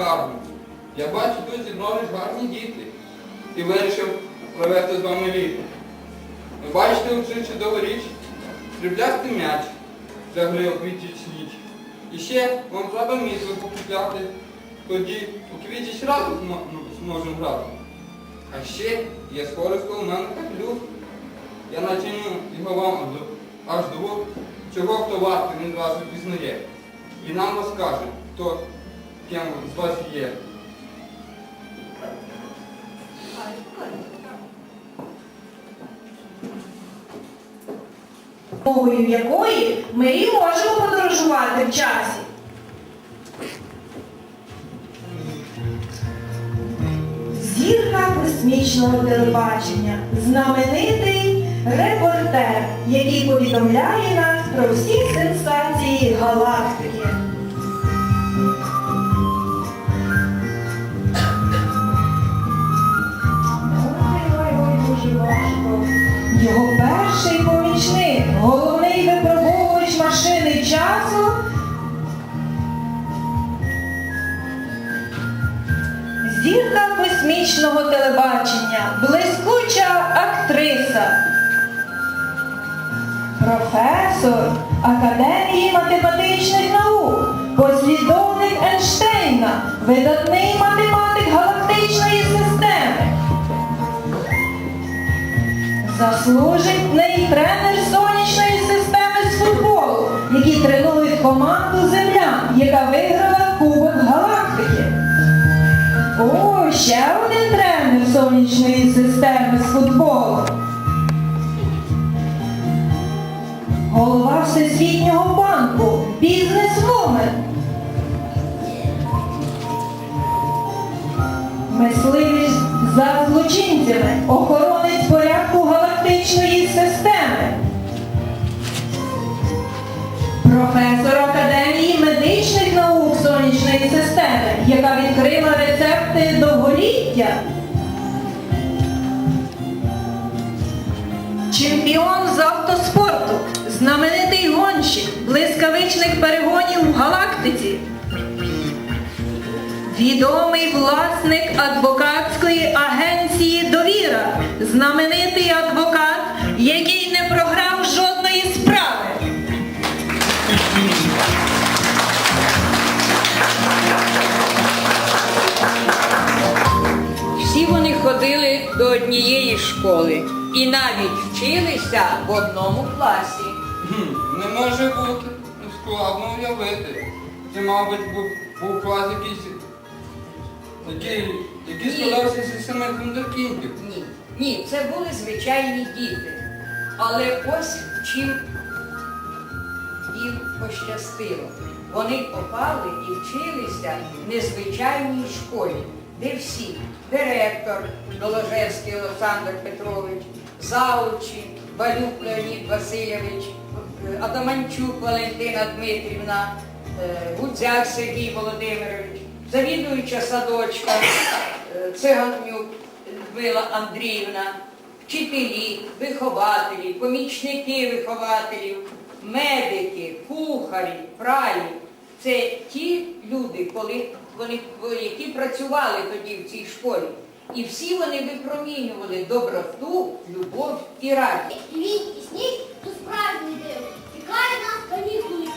гарно. Я бачу, тут зібрались гарні діти. І вирішив провести з вами літо. Ви бачите оцю чудову річ? Сріблястий м'яч у квітіч ніч. І ще вам треба місце покупляти. Тоді у квітіч змо- ну, зможемо грати. А ще є скористь у мене каплюк. Я начиню його вам аж двох, чого хто вартий, він вас пізнає. І нам розкаже, хто ким з вас є. мовою якої ми і можемо подорожувати в часі. Зірка космічного телебачення, знаменитий репортер, який повідомляє нас про всі сенсації галактики. Космічного телебачення, блискуча актриса. Професор Академії математичних наук, послідовник Ейнштейна, видатний математик галактичної системи. Заслужений тренер сонячної системи з футболу, який тренує команду Земля, яка виграла Кубок Галактики. О, ще сонячної системи з футболу. Голова Всесвітнього банку, бізнесвумен. Мисливець за злочинцями, охоронець порядку галактичної системи. Професор Академії медичних наук сонячної системи, яка відкрила рецепти довголіття. Чемпіон з автоспорту, знаменитий гонщик блискавичних перегонів в галактиці. Відомий власник адвокатської агенції Довіра, знаменитий адвокат, який не програв жодної справи. Всі вони ходили до однієї школи і навіть вчилися в одному класі. Хм, не може бути. Ну, Складно уявити. Це, мабуть, був, був клас якийсь, який, який складався зі семи вундеркіндів. Ні, ні, це були звичайні діти. Але ось чим їм пощастило. Вони попали і вчилися в незвичайній школі, де всі директор Доложевський Олександр Петрович, завучі, Балюк Леонід Васильович, е, Адаманчук Валентина Дмитрівна, е, Гудзяк Сергій Володимирович, завідуюча садочка е, Циганюк Людмила Андріївна, вчителі, вихователі, помічники вихователів, медики, кухарі, праї. Це ті люди, коли вони, які працювали тоді в цій школі. І всі вони випромінювали доброту, любов і радість. Він і сніг то справжній. Чекає нас канікули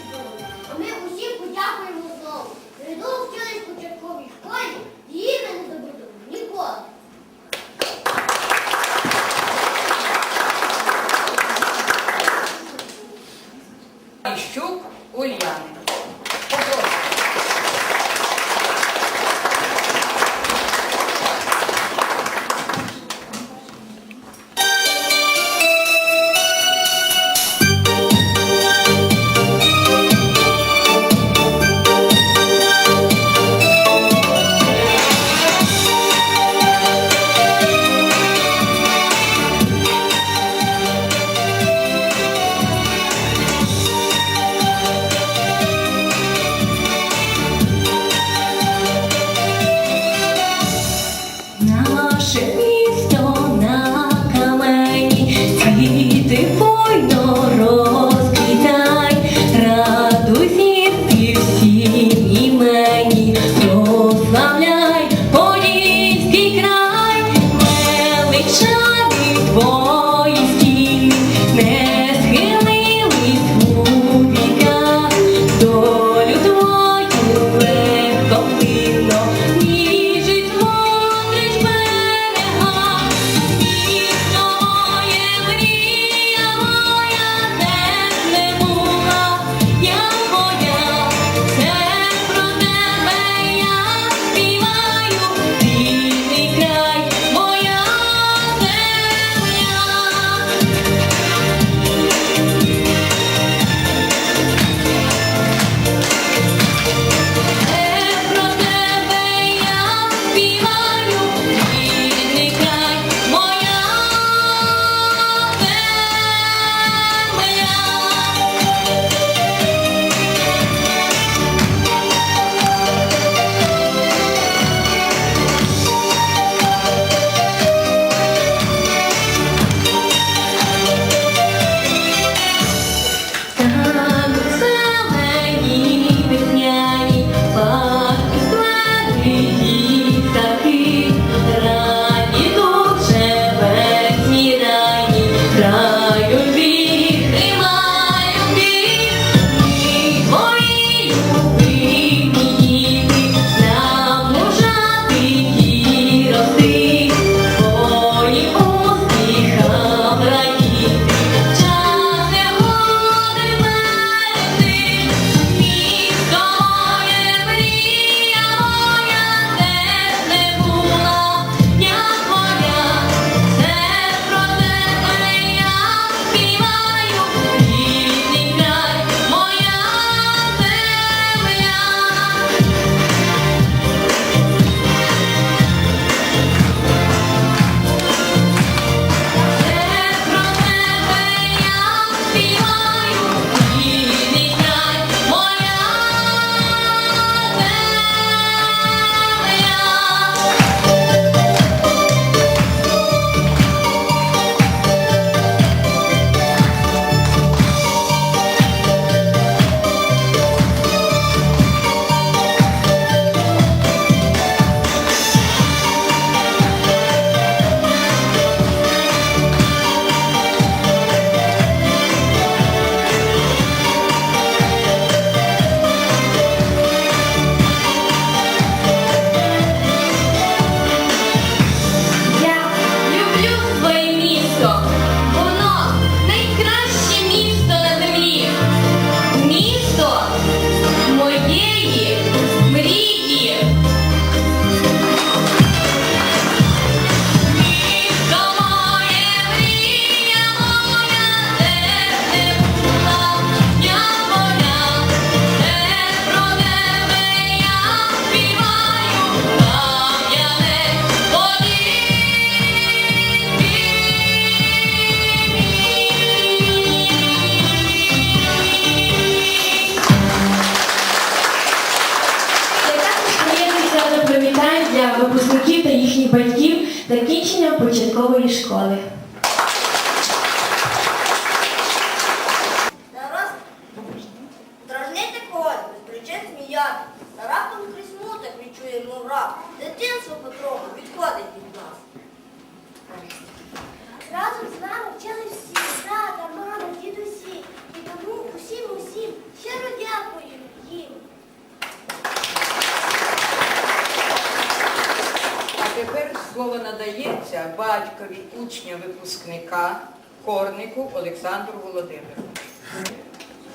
батькові учня випускника Корнику Олександру Володимировичу.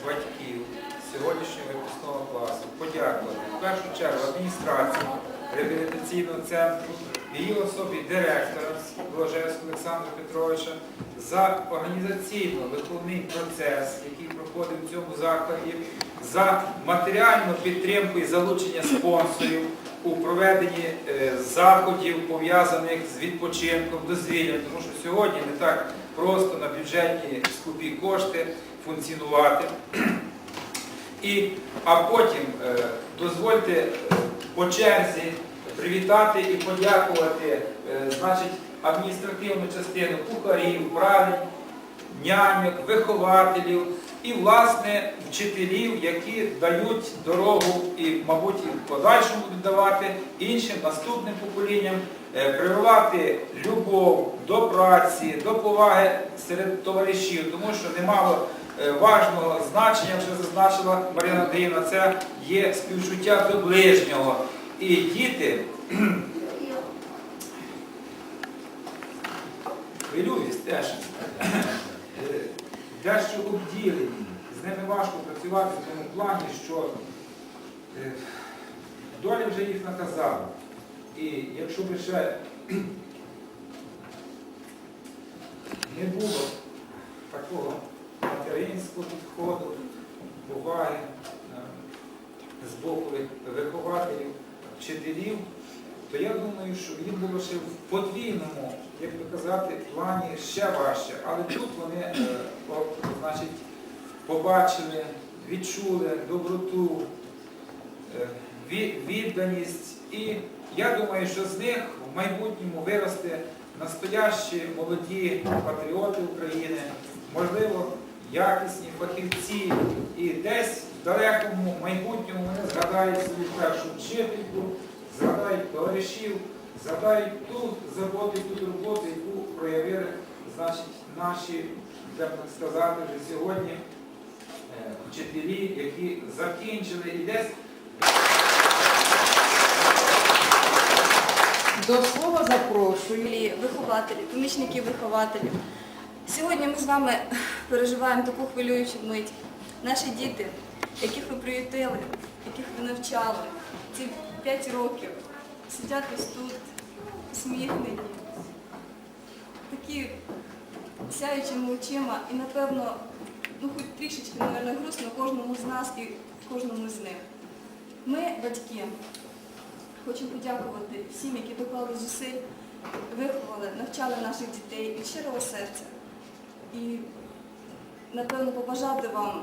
батьків сьогоднішнього випускного класу подякувати в першу чергу адміністрації реабілітаційного центру, її особі директора Блажевського Олександра Петровича за організаційно-виховний процес, який проходив в цьому закладі, за матеріальну підтримку і залучення спонсорів у проведенні е, заходів, пов'язаних з відпочинком, дозвіллям, тому що сьогодні не так просто на бюджетні скупі кошти функціонувати. І, а потім е, дозвольте е, по черзі привітати і подякувати значить, адміністративну частину кухарів, правильні, няньок, вихователів і, власне, вчителів, які дають дорогу і, мабуть, і в подальшому будуть давати іншим наступним поколінням, е, прививати любов до праці, до поваги серед товаришів, тому що немало е, важного значення, вже зазначила Марина Андріївна, це є співчуття до ближнього. І діти хвилююсь теж. Е, Дещо обділені. З ними важко працювати в тому плані, що е, доля вже їх наказала. І якщо б ще не було такого материнського підходу, уваги е, з боку вихователів, вчителів, то я думаю, що їм було ще в подвійному, як би казати, плані ще важче. Але тут вони е, значить, побачили, відчули доброту, е, відданість. І я думаю, що з них в майбутньому виросте настоящі молоді патріоти України, можливо, якісні фахівці. І десь в далекому майбутньому вони згадають свою першу вчительку, згадають товаришів, згадають ту заботу, ту роботу, яку проявили значить, наші, як так сказати, вже сьогодні е, вчителі, які закінчили і десь До слова запрошую. Вихователі, помічники вихователів. Сьогодні ми з вами переживаємо таку хвилюючу мить. Наші діти, яких ви приютили, яких ви навчали, ці 5 років, сидять ось тут, усміхнені, такі сяючими очима і, напевно, ну хоч трішечки, мабуть, грустно кожному з нас і кожному з них. Ми, батьки, Хочу подякувати всім, які доклали зусиль, виховали, навчали наших дітей від щирого серця. І, напевно, побажати вам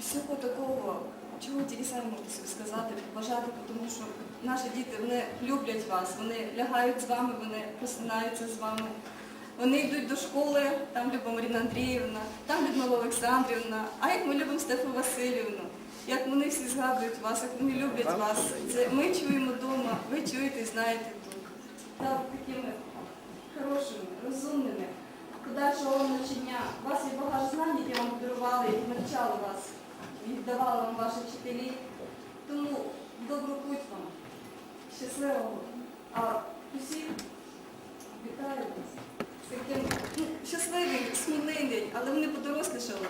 всього такого, чого тільки можете собі сказати, побажати, тому що наші діти вони люблять вас, вони лягають з вами, вони просинаються з вами. Вони йдуть до школи, там любить Маріна Андріївна, там Людмила Олександрівна, а як ми любимо Стефу Васильівну, як вони всі згадують вас, як вони люблять вас. Це ми чуємо вдома, ви чуєте і знаєте тут. Так, такими хорошими, розумними, подальшого навчання. У вас є багато знань, які вам подарували, які навчали вас, віддавали вам ваші вчителі. Тому добру путь вам, щасливого. А усіх вітаю вас. Таким ну, щасливий, сміливий день, але вони подорослішали.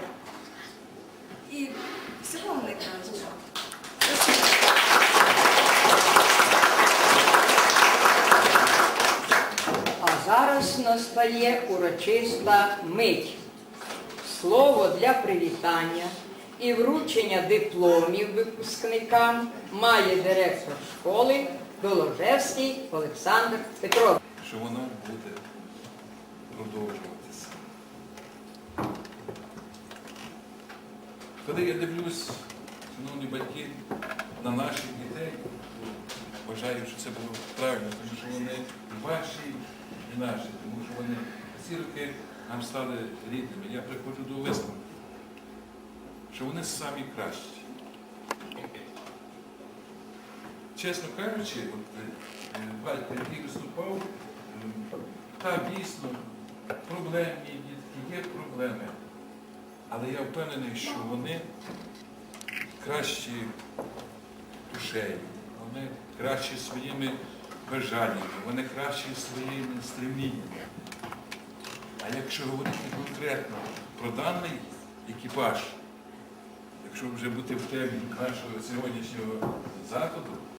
І всього вам найкращого. А зараз настає урочиста мить. Слово для привітання і вручення дипломів випускникам має директор школи Доложевський Олександр Петрович. що воно буде продовжуватися. Коли я дивлюсь, шановні батьки, на наших дітей, вважаю, що це було правильно, тому що вони ваші і наші, тому що вони ці роки нам стали рідними. Я приходжу до висновку, що вони самі кращі. чесно кажучи, от, е, е, який виступав, так дійсно проблемні дітки, є проблеми. Але я впевнений, що вони кращі душею, вони кращі своїми бажаннями, вони кращі своїми стремліннями. А якщо говорити конкретно про даний екіпаж, якщо вже бути в темі нашого сьогоднішнього заходу,